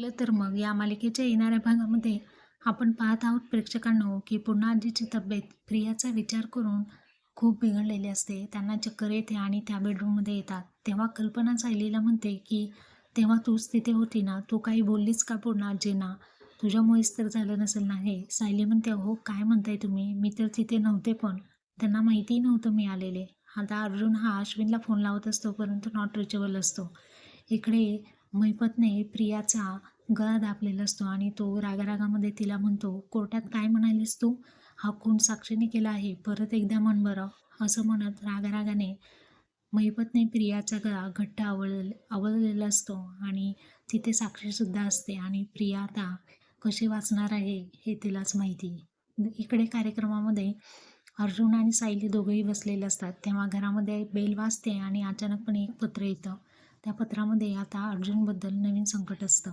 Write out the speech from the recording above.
चला तर मग या मालिकेच्या येणाऱ्या भागामध्ये आपण पाहत आहोत प्रेक्षकांनो की पुन्हा आजीची तब्येत प्रियाचा विचार करून खूप बिघडलेली असते. त्यांना चक्कर येते आणि त्या बेडरूममध्ये येतात. तेव्हा कल्पना सायलीला म्हणते की तेव्हा तूच तिथे होती ना? तू काही बोललीस का पूर्ण आजींना? तुझ्यामुळेच तर झालं नसेल ना हे? सायली म्हणते हो काय म्हणताय तुम्ही? मी तर तिथे नव्हते पण त्यांना माहितीही नव्हतं मी आलेले आता अर्जुन हा अश्विनला फोन लावत असतो परंतु नॉट रिचेबल असतो. इकडे मैपतने प्रियाचा गळा दाबलेला असतो आणि तो रागारागामध्ये तिला म्हणतो कोर्टात काय म्हणालीस तू? हा खून साक्षीने केला आहे. परत एकदा म्हण बरं. असं म्हणत रागारागाने मैपतने प्रियाचा गळा घट्ट आवळ आवळलेला असतो आणि तिथे साक्षीसुद्धा असते. आणि प्रिया आता कशी वाचणार आहे हे तिलाच माहिती. इकडे कार्यक्रमामध्ये अर्जुन आणि सायली दोघंही बसलेले असतात. तेव्हा घरामध्ये बेल वाजते आणि अचानकपणे एक पत्र येतं. त्या पत्रामध्ये आता अर्जुनबद्दल नवीन संकट असतं.